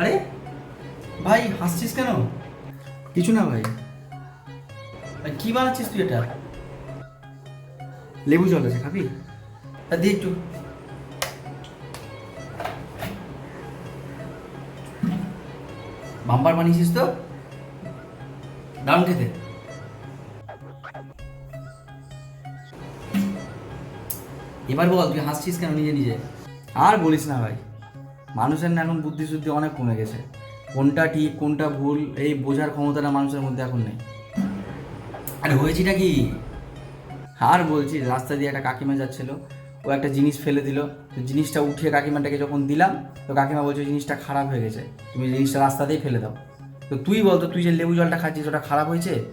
আরে ভাই হাসছিস কেন? কিছু না ভাই। কি বানাচ্ছিস তুই এটা? লেবু জল আছে খাবি? তা দিয়ে একটু। বাম্পার বানিয়েছিস তো? দারুণ খেতে। এবার বল তুই হাসছিস কেন নিজে নিজে? আর বলিস না ভাই। মানুষের না এখন বুদ্ধি শুদ্ধি অনেক কমে গেছে। কোনটা ঠিক, কোনটা ভুল, এই বোঝার ক্ষমতাটা মানুষের মধ্যে এখন নেই। আরে হয়েছিটা কি? আর বলছি, রাস্তা দিয়ে একটা কাকিমা যাচ্ছিল, ও একটা জিনিস ফেলে দিল। তো জিনিসটা উঠিয়ে কাকিমাটাকে যখন দিলাম, তো কাকিমা বলছে জিনিসটা খারাপ হয়ে গেছে, তুমি জিনিসটা রাস্তাতেই ফেলে দাও। তো তুই বলতো তুই যে লেবু জলটা খাচ্ছিস, ওটা খারাপ হয়েছে?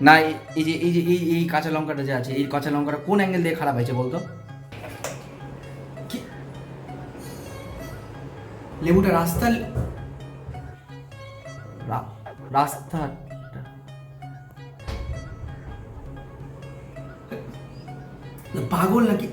না, এই- যে, এই যে, এই এই কাঁচা লঙ্কাটা যে আছে, এই কাঁচা লঙ্কাটা কোন অ্যাঙ্গেল দিয়ে খারাপ হয়েছে বলতো? লেবুটা রাস্তা রা- রাস্তা পাগল নাকি